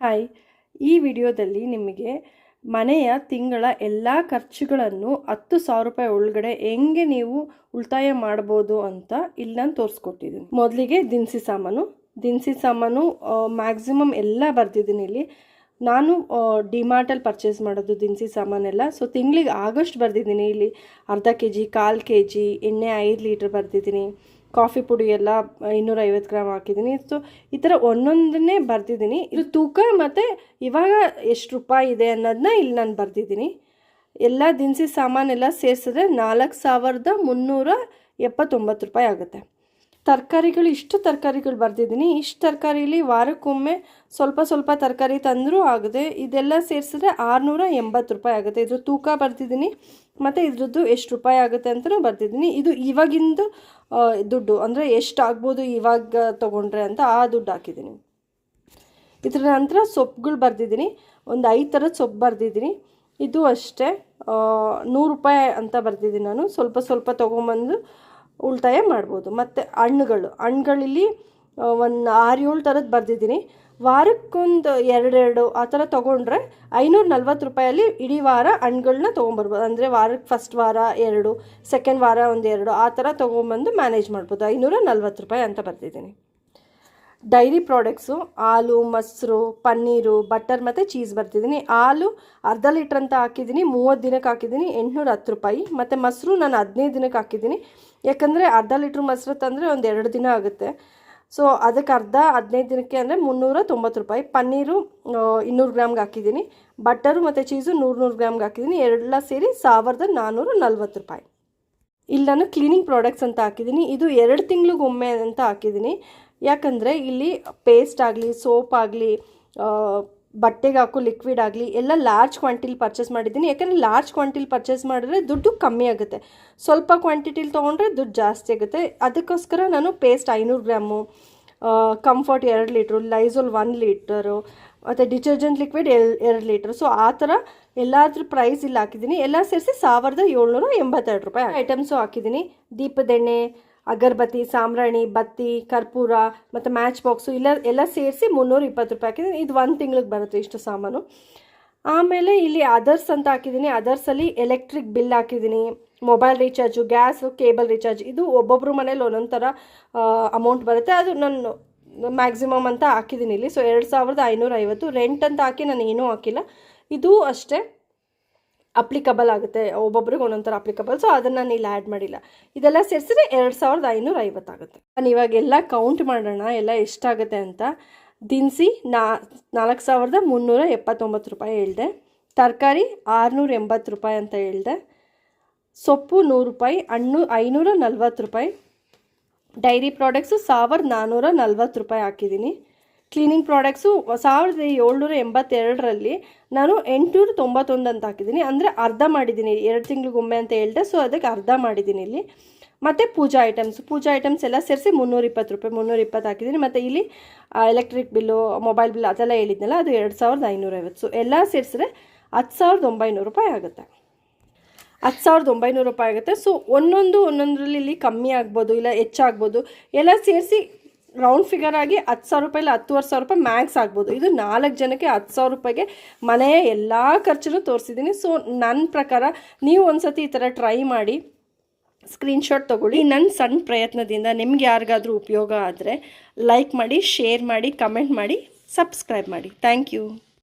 Hi ಈ ವಿಡಿಯೋದಲ್ಲಿ ನಿಮಗೆ ಮನೆಯ ತಿಂಗಳ ಎಲ್ಲ ಖರ್ಚುಗಳನ್ನು ಹತ್ತು ಸಾವಿರ ರೂಪಾಯಿ ಒಳಗಡೆ ಹೆಂಗೆ ನೀವು ಉಳಿತಾಯ ಮಾಡ್ಬೋದು ಅಂತ ಇಲ್ಲಿ ನಾನು ತೋರಿಸ್ಕೊಟ್ಟಿದ್ದೀನಿ. ಮೊದಲಿಗೆ ದಿನಸಿ ಸಾಮಾನು. ದಿನಸಿ ಸಾಮಾನು ಮ್ಯಾಕ್ಸಿಮಮ್ ಎಲ್ಲ ಬರ್ತಿದ್ದೀನಿ ಇಲ್ಲಿ. ನಾನು ಡಿಮಾರ್ಟಲ್ಲಿ ಪರ್ಚೇಸ್ ಮಾಡೋದು ದಿನಸಿ ಸಾಮಾನೆಲ್ಲ. ಸೊ ತಿಂಗಳಿಗೆ ಆಗಸ್ಟ್ ಬರ್ದಿದ್ದೀನಿ ಇಲ್ಲಿ. ಅರ್ಧ ಕೆ ಜಿ ಕಾಲು ಕೆ ಜಿ ಎಣ್ಣೆ ಐದು ಲೀಟ್ರ್ ಬರ್ದಿದ್ದೀನಿ. ಕಾಫಿ ಪುಡಿ ಎಲ್ಲ ಇನ್ನೂರೈವತ್ತು ಗ್ರಾಮ್ ಹಾಕಿದ್ದೀನಿ. ಸೊ ಈ ಥರ ಒಂದೊಂದನ್ನೇ ಬರ್ತಿದ್ದೀನಿ ಇದು ತೂಕ ಮತ್ತು ಇವಾಗ ಎಷ್ಟು ರೂಪಾಯಿ ಇದೆ ಅನ್ನೋದನ್ನ ಇಲ್ಲಿ ನಾನು ಬರ್ತಿದ್ದೀನಿ ಎಲ್ಲ ದಿನಸಿ ಸಾಮಾನೆಲ್ಲ ಸೇರಿಸಿದ್ರೆ ನಾಲ್ಕು ಸಾವಿರದ ಮುನ್ನೂರ ಎಪ್ಪತ್ತೊಂಬತ್ತು ರೂಪಾಯಿ ಆಗುತ್ತೆ. ತರಕಾರಿಗಳು, ಇಷ್ಟು ತರಕಾರಿಗಳು ಬರ್ದಿದ್ದೀನಿ. ಇಷ್ಟು ತರಕಾರಿಲಿ ವಾರಕ್ಕೊಮ್ಮೆ ಸ್ವಲ್ಪ ಸ್ವಲ್ಪ ತರಕಾರಿ ತಂದರೂ ಆಗುತ್ತೆ. ಇದೆಲ್ಲ ಸೇರಿಸಿದ್ರೆ ಆರುನೂರ ಎಂಬತ್ತು ರೂಪಾಯಿ ಆಗುತ್ತೆ. ಇದ್ರ ತೂಕ ಬರ್ತಿದ್ದೀನಿ ಮತ್ತು ಇದ್ರದ್ದು ಎಷ್ಟು ರೂಪಾಯಿ ಆಗುತ್ತೆ ಅಂತಲೂ ಬರ್ತಿದ್ದೀನಿ ಇದು ಇವಾಗಿಂದು ದುಡ್ಡು. ಅಂದರೆ ಎಷ್ಟು ಆಗ್ಬೋದು ಇವಾಗ ತೊಗೊಂಡ್ರೆ ಅಂತ ಆ ದುಡ್ಡು ಹಾಕಿದ್ದೀನಿ. ಇದರ ನಂತರ ಸೊಪ್ಪುಗಳು ಬರ್ದಿದ್ದೀನಿ. ಒಂದು ಐದು ಥರದ ಸೊಪ್ಪು ಬರ್ದಿದ್ದೀನಿ. ಇದು ಅಷ್ಟೇ. ನೂರು ರೂಪಾಯಿ ಅಂತ ಬರ್ತಿದ್ದೀನಿ ನಾನು. ಸ್ವಲ್ಪ ಸ್ವಲ್ಪ ತೊಗೊಂಬಂದು ಉಳಿತಾಯ ಮಾಡ್ಬೋದು. ಮತ್ತು ಹಣ್ಣುಗಳು. ಹಣ್ಣುಗಳಲ್ಲಿ ಒಂದು ಆರು ಏಳು ಥರದ್ದು ಬರೆದಿದ್ದೀನಿ. ವಾರಕ್ಕೊಂದು ಎರಡೆರಡು ಆ ಥರ ತೊಗೊಂಡ್ರೆ ಐನೂರ ನಲ್ವತ್ತು ರೂಪಾಯಲ್ಲಿ ಇಡೀ ವಾರ ಹಣ್ಗಳನ್ನ ತೊಗೊಂಬರ್ಬೋದು. ಅಂದರೆ ವಾರಕ್ಕೆ ಫಸ್ಟ್ ವಾರ ಎರಡು ಸೆಕೆಂಡ್ ವಾರ ಒಂದು ಎರಡು, ಆ ಥರ ತೊಗೊಂಬಂದು ಮ್ಯಾನೇಜ್ ಮಾಡ್ಬೋದು. ಐನೂರ ನಲ್ವತ್ತು ರೂಪಾಯಿ ಅಂತ ಬರ್ತಿದ್ದೀನಿ ಡೈರಿ ಪ್ರಾಡಕ್ಟ್ಸು ಹಾಲು, ಮೊಸರು, ಪನ್ನೀರು ಬಟರ್ ಮತ್ತು ಚೀಸ್ ಬರ್ತಿದ್ದೀನಿ ಹಾಲು ಅರ್ಧ ಲೀಟ್ರ್ ಅಂತ ಹಾಕಿದ್ದೀನಿ. ಮೂವತ್ತು ದಿನಕ್ಕೆ ಹಾಕಿದ್ದೀನಿ. ಎಂಟುನೂರ ಹತ್ತು ರೂಪಾಯಿ. ಮತ್ತು ಮೊಸರು ನಾನು ಹದಿನೈದು ದಿನಕ್ಕೆ ಹಾಕಿದ್ದೀನಿ. ಯಾಕಂದರೆ ಅರ್ಧ ಲೀಟ್ರ್ ಮೊಸರು ತಂದರೆ ಒಂದು ಎರಡು ದಿನ ಆಗುತ್ತೆ. ಸೊ ಅದಕ್ಕೆ ಅರ್ಧ, ಹದಿನೈದು ದಿನಕ್ಕೆ ಅಂದರೆ ಮುನ್ನೂರ ತೊಂಬತ್ತು ರೂಪಾಯಿ. ಪನ್ನೀರು ಇನ್ನೂರು ಗ್ರಾಮ್ಗೆ ಹಾಕಿದ್ದೀನಿ. ಬಟರು ಮತ್ತು ಚೀಸು ನೂರು ನೂರು ಗ್ರಾಮ್ಗೆ ಹಾಕಿದ್ದೀನಿ. ಎರಡೆಲ್ಲ ಸೇರಿ ಸಾವಿರದ ನಾನ್ನೂರ ನಲ್ವತ್ತು ರೂಪಾಯಿ. ಇಲ್ಲಿ ನಾನು ಕ್ಲೀನಿಂಗ್ ಪ್ರಾಡಕ್ಟ್ಸ್ ಅಂತ ಹಾಕಿದ್ದೀನಿ. ಇದು ಎರಡು ತಿಂಗಳಿಗೊಮ್ಮೆ ಅಂತ ಹಾಕಿದ್ದೀನಿ. ಯಾಕಂದರೆ ಇಲ್ಲಿ ಪೇಸ್ಟ್ ಆಗಲಿ ಸೋಪ್ ಆಗಲಿ ಬಟ್ಟೆಗೆ ಹಾಕೋ ಲಿಕ್ವಿಡ್ ಆಗಲಿ, ಎಲ್ಲ ಲಾರ್ಜ್ ಕ್ವಾಂಟಿಲಿ ಪರ್ಚೇಸ್ ಮಾಡಿದ್ದೀನಿ. ಯಾಕಂದರೆ ಲಾರ್ಜ್ ಕ್ವಾಂಟಿಲಿ ಪರ್ಚೇಸ್ ಮಾಡಿದ್ರೆ ದುಡ್ಡು ಕಮ್ಮಿ ಆಗುತ್ತೆ. ಸ್ವಲ್ಪ ಕ್ವಾಂಟಿಟಿಲಿ ತೊಗೊಂಡ್ರೆ ದುಡ್ಡು ಜಾಸ್ತಿ ಆಗುತ್ತೆ. ಅದಕ್ಕೋಸ್ಕರ ನಾನು ಪೇಸ್ಟ್ ಐನೂರು ಗ್ರಾಮು ಕಂಫರ್ಟ್ ಎರಡು ಲೀಟ್ರು ಲೈಸೋಲ್ ಒನ್ ಲೀಟರು, ಮತ್ತು ಡಿಟರ್ಜೆಂಟ್ ಲಿಕ್ವಿಡ್ ಎಲ್, ಎರಡು ಲೀಟ್ರ್. ಸೊ ಆ ಥರ ಎಲ್ಲಾದ್ರ ಪ್ರೈಸ್ ಇಲ್ಲಿ ಹಾಕಿದ್ದೀನಿ. ಎಲ್ಲ ಸೇರಿಸಿ ಸಾವಿರದ ಏಳ್ನೂರ ಎಂಬತ್ತೆರಡು ರೂಪಾಯಿ ಐಟಮ್ಸು ಹಾಕಿದ್ದೀನಿ. ದೀಪದೆಣ್ಣೆ ಅಗರಬತ್ತಿ, ಸಾಂಬ್ರಾಣಿ, ಬತ್ತಿ, ಕರ್ಪೂರ ಮತ್ತು ಮ್ಯಾಚ್ ಬಾಕ್ಸು ಇಲ್ಲ, ಎಲ್ಲ ಸೇರಿಸಿ ಮುನ್ನೂರ ಇಪ್ಪತ್ತು ರೂಪಾಯಿ ಹಾಕಿದ್ದೀನಿ. ಇದು ಒಂದು ತಿಂಗ್ಳಿಗೆ ಬರುತ್ತೆ ಇಷ್ಟು ಸಾಮಾನು. ಆಮೇಲೆ ಇಲ್ಲಿ ಅದರ್ಸ್ ಅಂತ ಹಾಕಿದ್ದೀನಿ. ಅದರ್ಸಲ್ಲಿ ಎಲೆಕ್ಟ್ರಿಕ್ ಬಿಲ್ ಹಾಕಿದ್ದೀನಿ. Mobile recharge gas cable recharge ಇದು ಒಬ್ಬೊಬ್ಬರು ಮನೇಲಿ ಒಂದೊಂದು ಥರ ಅಮೌಂಟ್ ಬರುತ್ತೆ. ಅದು ನಾನು ಮ್ಯಾಕ್ಸಿಮಮ್ ಅಂತ ಹಾಕಿದ್ದೀನಿ ಇಲ್ಲಿ. ಸೊ ಎರಡು ಸಾವಿರದ ಐನೂರ ಐವತ್ತು ರೆಂಟ್ ಅಂತ ಹಾಕಿ ನಾನು ಏನೂ ಹಾಕಿಲ್ಲ. ಇದು ಅಷ್ಟೇ. ಅಪ್ಲಿಕಬಲ್ ಆಗುತ್ತೆ, ಒಬ್ಬೊಬ್ರಿಗೆ ಒಂದೊಂದು ಥರ ಅಪ್ಲಿಕಬಲ್ ಸೊ ಅದನ್ನು ನಾನು ಇಲ್ಲಿ ಆ್ಯಡ್ ಮಾಡಿಲ್ಲ. ಇದೆಲ್ಲ ಸೇರಿಸಿದ್ರೆ ಎರಡು ಸಾವಿರದ ಐನೂರ ಐವತ್ತಾಗುತ್ತೆ. ನಾನು ಇವಾಗೆಲ್ಲ ಕೌಂಟ್ ಮಾಡೋಣ, ಎಲ್ಲ ಎಷ್ಟಾಗುತ್ತೆ ಅಂತ. ದಿನಸಿ ನಾ, ನಾಲ್ಕು ಸಾವಿರದ ಮುನ್ನೂರ ಎಪ್ಪತ್ತೊಂಬತ್ತು ರೂಪಾಯಿ ಹೇಳಿದೆ. ತರಕಾರಿ ಆರುನೂರ ಎಂಬತ್ತು ರೂಪಾಯಿ ಅಂತ ಹೇಳಿದೆ. ಸೊಪ್ಪು ನೂರು ರೂಪಾಯಿ, ಹಣ್ಣು ಐನೂರ ನಲ್ವತ್ತು ರೂಪಾಯಿ. ಡೈರಿ ಪ್ರಾಡಕ್ಟ್ಸು ಸಾವಿರದ ನಾನ್ನೂರ ನಲ್ವತ್ತು ರೂಪಾಯಿ ಹಾಕಿದ್ದೀನಿ. ಕ್ಲೀನಿಂಗ್ ಪ್ರಾಡಕ್ಟ್ಸು ಸಾವಿರದ ಏಳ್ನೂರ ಎಂಬತ್ತೆರಡರಲ್ಲಿ ನಾನು ಎಂಟುನೂರ ತೊಂಬತ್ತೊಂದು ಅಂತ ಹಾಕಿದ್ದೀನಿ. ಅಂದರೆ ಅರ್ಧ ಮಾಡಿದ್ದೀನಿ. ಎರಡು ತಿಂಗಳಿಗೊಮ್ಮೆ ಅಂತ ಹೇಳಿದೆ. ಸೊ ಅದಕ್ಕೆ ಅರ್ಧ ಮಾಡಿದ್ದೀನಿ ಇಲ್ಲಿ. ಮತ್ತು ಪೂಜಾ ಐಟಮ್ಸ್ ಪೂಜಾ ಐಟಮ್ಸ್ ಎಲ್ಲ ಸೇರಿಸಿ ಮುನ್ನೂರ ಇಪ್ಪತ್ತು ರೂಪಾಯಿ, ಮುನ್ನೂರ ಇಪ್ಪತ್ತು ಹಾಕಿದ್ದೀನಿ. ಮತ್ತು ಇಲ್ಲಿ ಎಲೆಕ್ಟ್ರಿಕ್ ಬಿಲ್ಲು ಮೊಬೈಲ್ ಬಿಲ್ ಅದೆಲ್ಲ ಹೇಳಿದ್ನಲ್ಲ, ಅದು ಎರಡು ಸಾವಿರದ ಐನೂರೈವತ್ತು. ಸೊ ಎಲ್ಲ ಸೇರಿಸಿದ್ರೆ ಹತ್ತು ಸಾವಿರದ ಒಂಬೈನೂರು ರೂಪಾಯಿ ಆಗುತ್ತೆ. ಹತ್ತು ಸಾವಿರದ ಒಂಬೈನೂರು ರೂಪಾಯಿ ಆಗುತ್ತೆ. ಸೊ ಒಂದೊಂದು ಒಂದೊಂದರಲ್ಲಿ ಇಲ್ಲಿ ಕಮ್ಮಿ ಆಗ್ಬೋದು, ಇಲ್ಲ ಹೆಚ್ಚಾಗ್ಬೋದು. ಎಲ್ಲ ಸೇರಿಸಿ ರೌಂಡ್ ಫಿಗರ್ ಆಗಿ ಹತ್ತು ಸಾವಿರ ರೂಪಾಯಿ ಇಲ್ಲ, ಹತ್ತುವರೆ ಸಾವಿರ ರೂಪಾಯಿ ಮ್ಯಾಕ್ಸ್ ಆಗ್ಬೋದು. ಇದು ನಾಲ್ಕು ಜನಕ್ಕೆ ಹತ್ತು ಸಾವಿರ ರೂಪಾಯಿಗೆ ಮನೆಯ ಎಲ್ಲ ಖರ್ಚನ್ನು ತೋರಿಸಿದ್ದೀನಿ. ಸೊ ನನ್ನ ಪ್ರಕಾರ ನೀವು ಒಂದು ಸತಿ ಈ ಥರ ಟ್ರೈ ಮಾಡಿ ಸ್ಕ್ರೀನ್ಶಾಟ್ ತೊಗೊಳ್ಳಿ. ನನ್ನ ಸಣ್ಣ ಪ್ರಯತ್ನದಿಂದ ನಿಮ್ಗೆ ಯಾರಿಗಾದರೂ ಉಪಯೋಗ ಆದರೆ ಲೈಕ್ ಮಾಡಿ ಶೇರ್ ಮಾಡಿ ಕಮೆಂಟ್ ಮಾಡಿ ಸಬ್ಸ್ಕ್ರೈಬ್ ಮಾಡಿ. Thank you